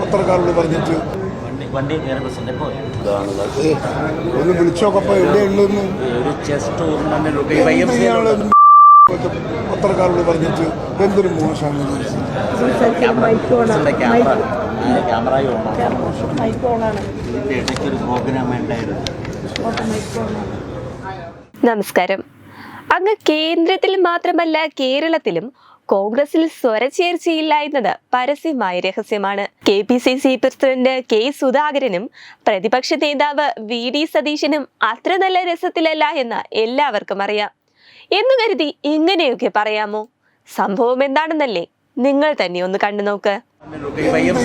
പത്രക്കാരോട് പറഞ്ഞിട്ട് ഒന്ന് വിളിച്ചോക്കപ്പോ പത്രക്കാരോട് പറഞ്ഞിട്ട് എന്തൊരു മോശമാണ് നമസ്കാരം. അങ്ങ് കേന്ദ്രത്തിൽ മാത്രമല്ല കേരളത്തിലും കോൺഗ്രസിൽ സ്വരച്ചേർച്ചയില്ല എന്നത് പരസ്യമായ രഹസ്യമാണ്. K P C C president K സുധാകരനും പ്രതിപക്ഷ നേതാവ് വി ഡി സതീശനും അത്ര നല്ല രസത്തിലല്ല എന്ന് എല്ലാവർക്കും അറിയാം. എന്നു കരുതി ഇങ്ങനെയൊക്കെ പറയാമോ? സംഭവം എന്താണെന്നല്ലേ നിങ്ങൾ തന്നെ ഒന്ന് കണ്ടു നോക്ക്.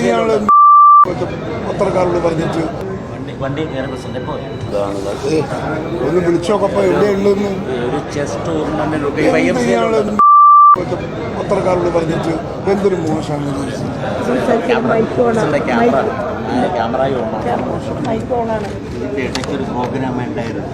ഇയാൾ പത്രക്കാരോട് പറഞ്ഞിട്ട് വണ്ടി വണ്ടി കയറി ബസ്സിന്റെ പോയി ഒന്ന് വിളിച്ചോക്കപ്പോ എവിടെയുള്ളൂ ഒരു ചെസ് ടൂർണമെന്റ് പത്രക്കാരോട് പറഞ്ഞിട്ട് എന്തൊരു മോശമാണ് ഒരു പ്രോഗ്രാം ഉണ്ടായിരുന്നു.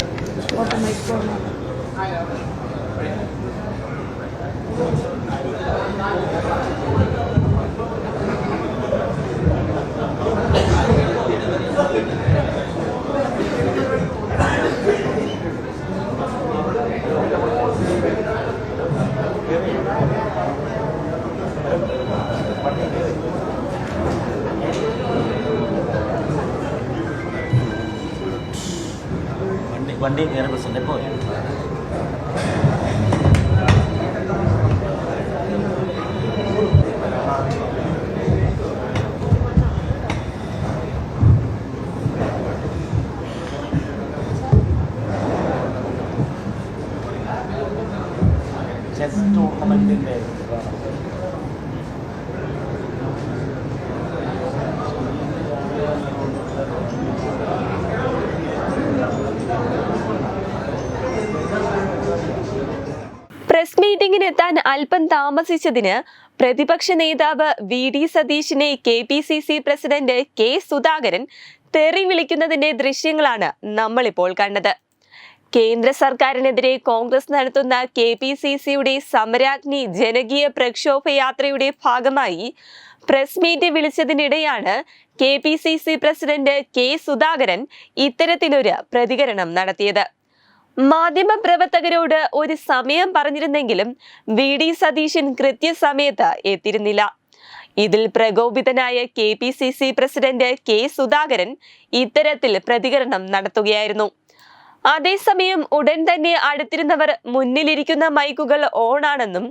വണ്ടി വണ്ടി കയറി ബസ്സിന്റെ പോയി ചെസ് ടൂർണമെന്റിന്റെ പ്രസ് മീറ്റിംഗിന് എത്താൻ അല്പം താമസിച്ചതിന് പ്രതിപക്ഷ നേതാവ് V D സതീശിനെ K P C C president K Sudhakaran തെറി വിളിക്കുന്നതിന്റെ ദൃശ്യങ്ങളാണ് നമ്മളിപ്പോൾ കണ്ടത്. കേന്ദ്ര സർക്കാരിനെതിരെ കോൺഗ്രസ് നടത്തുന്ന കെ പി സി സിയുടെ സമരാഗ്നി ജനകീയ പ്രക്ഷോഭ യാത്രയുടെ ഭാഗമായി press meet വിളിച്ചതിനിടെയാണ് K P C C president K Sudhakaran ഇത്തരത്തിലൊരു പ്രതികരണം നടത്തിയത്. മാധ്യമപ്രവർത്തകരോട് ഒരു സമയം പറഞ്ഞിരുന്നെങ്കിലും വി ഡി സതീശൻ കൃത്യസമയത്ത് എത്തിയിരുന്നില്ല. ഇതിൽ പ്രകോപിതനായ K P C C president K Sudhakaran ഇത്തരത്തിൽ പ്രതികരണം നടത്തുകയായിരുന്നു. അതേസമയം ഉടൻ തന്നെ അടുത്തിരുന്നവർ മുന്നിലിരിക്കുന്ന മൈക്കുകൾ ഓണാണെന്നും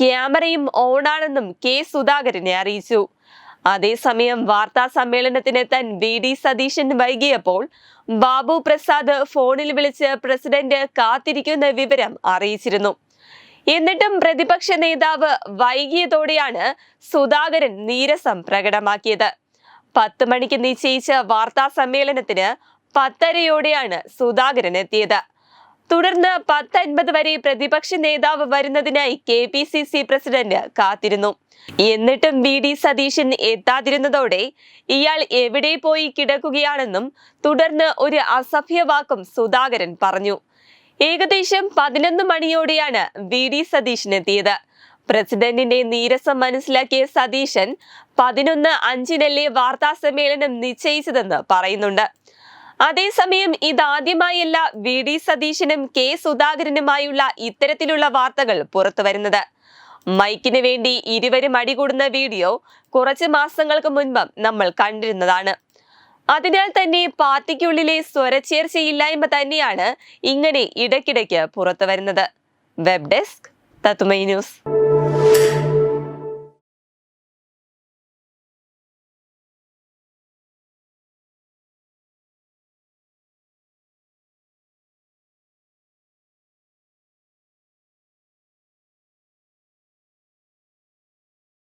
ക്യാമറയും ഓണാണെന്നും കെ സുധാകരനെ അറിയിച്ചു. അതേസമയം വാർത്താ സമ്മേളനത്തിനെത്താൻ വി ഡി സതീശൻ വൈകിയപ്പോൾ ബാബു പ്രസാദ് ഫോണിൽ വിളിച്ച് പ്രസിഡന്റ് കാത്തിരിക്കുന്ന വിവരം അറിയിച്ചിരുന്നു. എന്നിട്ടും പ്രതിപക്ഷ നേതാവ് വൈകിയതോടെയാണ് സുധാകരൻ നീരസം പ്രകടമാക്കിയത്. പത്ത് മണിക്ക് നിശ്ചയിച്ച വാർത്താ സമ്മേളനത്തിന് പത്തരയോടെയാണ് സുധാകരൻ എത്തിയത്. തുടർന്ന് പത്ത് അൻപത് വരെ പ്രതിപക്ഷ നേതാവ് വരുന്നതിനായി K P C C president കാത്തിരുന്നു. എന്നിട്ടും വി ഡി സതീശൻ എത്താതിരുന്നതോടെ ഇയാൾ എവിടെ പോയി കിടക്കുകയാണെന്നും തുടർന്ന് ഒരു അസഭ്യവാക്കും സുധാകരൻ പറഞ്ഞു. ഏകദേശം പതിനൊന്ന് മണിയോടെയാണ് വി ഡി സതീശൻ എത്തിയത്. പ്രസിഡന്റിന്റെ നീരസം മനസ്സിലാക്കിയ സതീശൻ പതിനൊന്ന് അഞ്ചിനല്ലേ വാർത്താ സമ്മേളനം നിശ്ചയിച്ചതെന്ന് പറയുന്നുണ്ട്. അതേസമയം ഇതാദ്യമായല്ല വി ഡി സതീശനും കെ സുധാകരനുമായുള്ള ഇത്തരത്തിലുള്ള വാർത്തകൾ പുറത്തു വരുന്നത്. മൈക്കിന് വേണ്ടി ഇരുവരും അടികൂടുന്ന വീഡിയോ കുറച്ച് മാസങ്ങൾക്ക് മുൻപ് നമ്മൾ കണ്ടിരുന്നതാണ്. അതിനാൽ തന്നെ പാർട്ടിക്കുള്ളിലെ സ്വരച്ചേർച്ചയില്ലായ്മ തന്നെയാണ് ഇങ്ങനെ ഇടയ്ക്കിടയ്ക്ക് പുറത്തു വരുന്നത്. വെബ് ഡെസ്ക് തത്തുമൈ ന്യൂസ്.